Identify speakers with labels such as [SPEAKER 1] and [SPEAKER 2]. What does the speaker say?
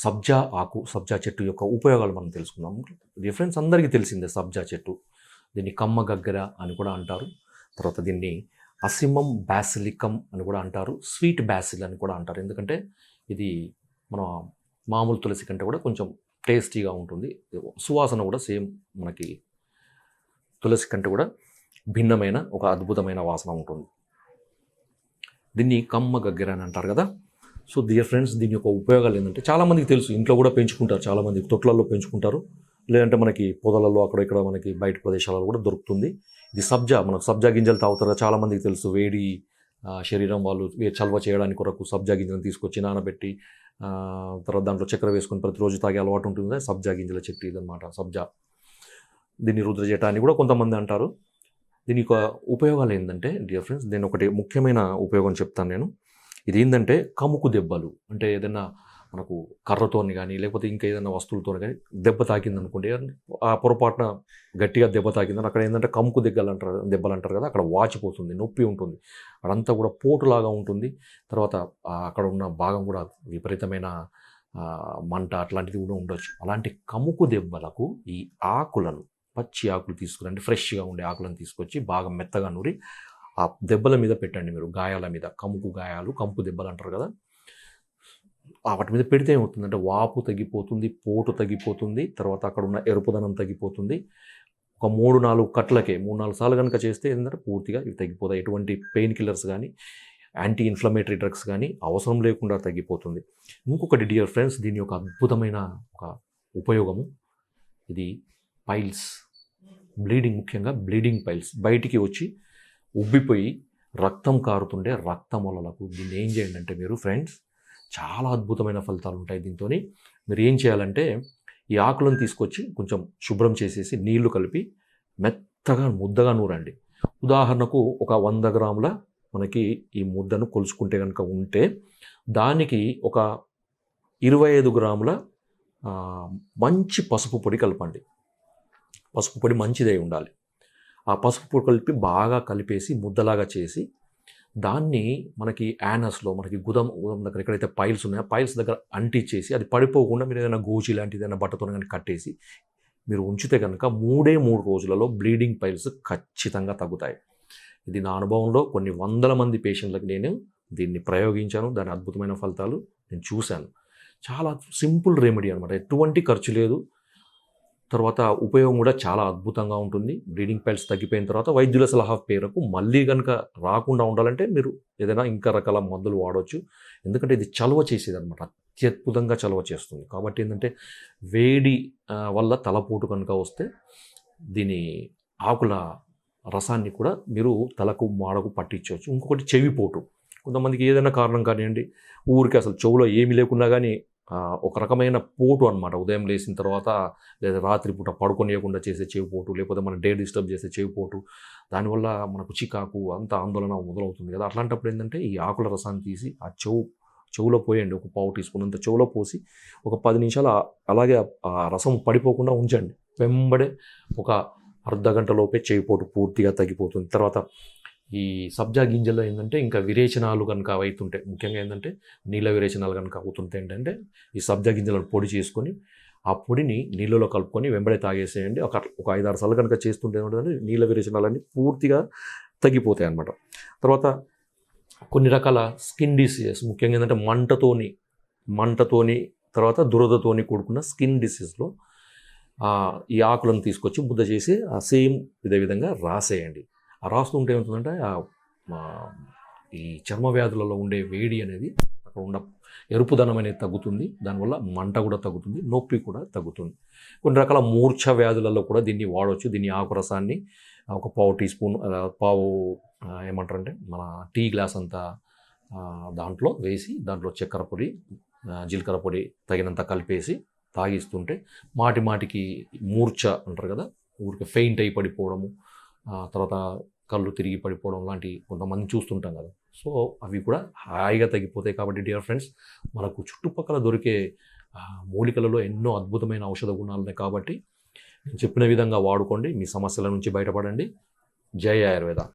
[SPEAKER 1] సబ్జా ఆకు సబ్జా చెట్టు యొక్క ఉపయోగాలు మనం తెలుసుకుందాం. డిఫరెన్స్ అందరికీ తెలిసిందే సబ్జా చెట్టు. దీన్ని కమ్మ గగ్గర అని కూడా అంటారు. తర్వాత దీన్ని అసిమం బ్యాసిలికం అని కూడా అంటారు. స్వీట్ బ్యాసిల్ అని కూడా అంటారు. ఎందుకంటే ఇది మన మామూలు తులసి కంటే కూడా కొంచెం టేస్టీగా ఉంటుంది. సువాసన కూడా సేమ్ మనకి తులసి కంటే కూడా భిన్నమైన ఒక అద్భుతమైన వాసన ఉంటుంది. దీన్ని కమ్మ గగ్గర అని అంటారు కదా? సో డియర్ ఫ్రెండ్స్ దీని యొక్క ఉపయోగాలు ఏంటంటే చాలామందికి తెలుసు ఇంట్లో కూడా పెంచుకుంటారు చాలామంది తొట్లలో పెంచుకుంటారు. లేదంటే మనకి పొదలలో అక్కడ ఇక్కడ మనకి బయట ప్రదేశాలలో కూడా దొరుకుతుంది. ఇది సబ్జా మనకు సబ్జా గింజలు తాగుతారు చాలామందికి తెలుసు. వేడి శరీరం వాళ్ళు వే- చల్వ చేయడానికి కొరకు సబ్జా గింజలను తీసుకొచ్చి నానబెట్టి తర్వాత దాంట్లో చక్కెర వేసుకొని ప్రతిరోజు తాగే అలవాటు ఉంటుంది సబ్జా గింజల చెట్టు ఇదనమాట సబ్జా. దీన్ని రుద్రజేట అని కూడా కొంతమంది అంటారు. దీని యొక్క ఉపయోగాలు ఏంటంటే డియర్ ఫ్రెండ్స్ దీని ఒకటి ముఖ్యమైన ఉపయోగం చెప్తాను నేను. ఇది ఏంటంటే కముకు దెబ్బలు. అంటే ఏదైనా మనకు కర్రతోని కానీ లేకపోతే ఇంకా ఏదైనా వస్తువులతో కానీ దెబ్బ తాకింది అనుకోండి ఆ పొరపాటున గట్టిగా దెబ్బ తాకిందని అక్కడ ఏంటంటే కముకు దెబ్బలు అంటారు దెబ్బలు అంటారు కదా అక్కడ వాచిపోతుంది నొప్పి ఉంటుంది. అదంతా కూడా పోటులాగా ఉంటుంది. తర్వాత అక్కడ ఉన్న భాగం కూడా విపరీతమైన మంట అట్లాంటిది కూడా ఉండొచ్చు. అలాంటి కముకు దెబ్బలకు ఈ ఆకులను పచ్చి ఆకులు తీసుకురండి ఫ్రెష్గా ఉండే ఆకులను తీసుకొచ్చి బాగా మెత్తగా నూరి ఆ దెబ్బల మీద పెట్టండి మీరు. గాయాల మీద. కముకు గాయాలు కంపు దెబ్బలు అంటారు కదా. వాటి మీద పెడితే ఏమవుతుందంటే వాపు తగ్గిపోతుంది పోటు తగ్గిపోతుంది తర్వాత అక్కడ ఉన్న ఎరుపుదనం తగ్గిపోతుంది. ఒక మూడు నాలుగు కట్లకే మూడు నాలుగు సార్లు కనుక చేస్తే ఏంటంటే పూర్తిగా ఇవి తగ్గిపోతాయి. ఎటువంటి పెయిన్ కిల్లర్స్ కానీ యాంటీ ఇన్ఫ్లమేటరీ డ్రగ్స్ కానీ అవసరం లేకుండా తగ్గిపోతుంది. ఇంకొకటి డియర్ ఫ్రెండ్స్ దీని యొక్క అద్భుతమైన ఒక ఉపయోగము. ఇది పైల్స్. బ్లీడింగ్ ముఖ్యంగా బ్లీడింగ్ పైల్స్. బయటికి వచ్చి ఉబ్బిపోయి రక్తం కారుతుండే రక్తమొలలకు. దీన్ని ఏం చేయండి అంటే మీరు ఫ్రెండ్స్ చాలా అద్భుతమైన ఫలితాలు ఉంటాయి దీంతో మీరు ఏం చేయాలంటే ఈ ఆకులను తీసుకొచ్చి కొంచెం శుభ్రం చేసేసి నీళ్ళు కలిపి మెత్తగా ముద్దగా నూరండి. ఉదాహరణకు ఒక వంద గ్రాముల మనకి ఈ ముద్దను కొలుచుకుంటే కనుక ఉంటే దానికి ఒక ఇరవై ఐదు గ్రాముల మంచి పసుపు పొడి కలపండి. పసుపు పొడి మంచిదై ఉండాలి. ఆ పసుపు పొడి కలిపి బాగా కలిపేసి ముద్దలాగా చేసి దాన్ని మనకి యానస్లో మనకి గుదం గుదం దగ్గర ఎక్కడైతే పైల్స్ ఉన్నాయో పైల్స్ దగ్గర అంటించేసి అది పడిపోకుండా మీరు ఏదైనా గోచి లాంటిది ఏదైనా బట్టతో కానీ కట్టేసి మీరు ఉంచితే కనుక మూడే మూడు రోజులలో బ్లీడింగ్ పైల్స్ ఖచ్చితంగా తగ్గుతాయి. ఇది నా అనుభవంలో కొన్ని వందల మంది పేషెంట్లకు నేను దీన్ని ప్రయోగించాను. దాని అద్భుతమైన ఫలితాలు నేను చూశాను. చాలా సింపుల్ రెమెడీ అనమాట ఎటువంటి ఖర్చు లేదు. తర్వాత ఉపయోగం కూడా చాలా అద్భుతంగా ఉంటుంది. బ్లీడింగ్ పైల్స్ తగ్గిపోయిన తర్వాత వైద్యుల సలహా పేరుకు మళ్ళీ కనుక రాకుండా ఉండాలంటే మీరు ఏదైనా ఇంకా రకాల మందులు వాడవచ్చు ఎందుకంటే ఇది చలవ చేసేది అనమాట అత్యద్భుతంగా చలవ చేస్తుంది. కాబట్టి ఏంటంటే వేడి వల్ల తలపోటు కనుక వస్తే దీని ఆకుల రసాన్ని కూడా మీరు తలకు మాడకు పట్టించవచ్చు. ఇంకొకటి చెవిపోటు. కొంతమందికి ఏదైనా కారణం కానివ్వండి ఊరికి అసలు చెవులో ఏమీ లేకున్నా కానీ ఒక రకమైన పోటు అనమాట ఉదయం లేచిన తర్వాత లేదా రాత్రిపూట పడుకొనియకుండా చేసే చెవిపోటు లేకపోతే మన డే డిస్టర్బ్ చేసే చెవిపోటు దానివల్ల మనకు చికాకు అంత ఆందోళన మొదలవుతుంది కదా. అట్లాంటప్పుడు ఏంటంటే ఈ ఆకుల రసాన్ని తీసి ఆ చెవు చెవులో పోయండి. ఒక పావు టీ స్పూన్ అంత చెవులో పోసి ఒక పది నిమిషాలు అలాగే ఆ- ఆ రసం పడిపోకుండా ఉంచండి. వెంబడే ఒక అర్ధ గంట లోపే చేయిపోటు పూర్తిగా తగ్గిపోతుంది. తర్వాత ఈ సబ్జా గింజల్లో ఏంటంటే ఇంకా విరేచనాలు కనుక అవుతుంటే ముఖ్యంగా ఏంటంటే నీళ్ళ విరేచనాలు కనుక అవుతుంటే ఏంటంటే ఈ సబ్జా గింజలను పొడి చేసుకొని ఆ పొడిని నీళ్ళలో కలుపుకొని వెంబడే తాగేసేయండి. ఒక ఒక ఐదారు సార్లు కనుక చేస్తుంటే ఏమంటుందంటే నీళ్ళ విరేచనాలన్నీ పూర్తిగా తగ్గిపోతాయి అన్నమాట. తర్వాత కొన్ని రకాల స్కిన్ డిసీజెస్ ముఖ్యంగా ఏంటంటే మంటతోని మంటతోని తర్వాత దురదతోని కూడుకున్న స్కిన్ డిసీజ్లో ఈ ఆకులను తీసుకొచ్చి ముద్ద చేసి ఆ సేమ్ ఇదే విధంగా రాసేయండి. ఆ రాస్తుంటే ఏమవుతుందంటే ఈ చర్మ వ్యాధులలో ఉండే వేడి అనేది అక్కడ ఉన్న ఎరుపుదనం అనేది తగ్గుతుంది. దానివల్ల మంట కూడా తగ్గుతుంది నొప్పి కూడా తగ్గుతుంది. కొన్ని రకాల మూర్ఛ వ్యాధులలో కూడా దీన్ని వాడవచ్చు దీన్ని ఆకు రసాన్ని ఒక పావు టీ స్పూన్ పావు ఏమంటారంటే మన టీ గ్లాస్ అంతా దాంట్లో వేసి దాంట్లో చక్కెర పొడి జీలకర్ర పొడి తగినంత కలిపేసి తాగిస్తుంటే మాటి మాటికి మూర్ఛ అంటారు కదా ఊరికి ఫెయింట్ అయి పడిపోవడము తర్వాత కళ్ళు తిరిగి పడిపోవడం లాంటి కొంతమంది చూస్తుంటాం కదా. సో అవి కూడా హాయిగా తగ్గిపోతాయి కాబట్టి డియర్ ఫ్రెండ్స్ మనకు చుట్టుపక్కల దొరికే మూలికలలో ఎన్నో అద్భుతమైన ఔషధ గుణాలు ఉన్నాయి కాబట్టి నేను చెప్పిన విధంగా వాడుకోండి. మీ సమస్యల నుంచి బయటపడండి. జై ఆయుర్వేద.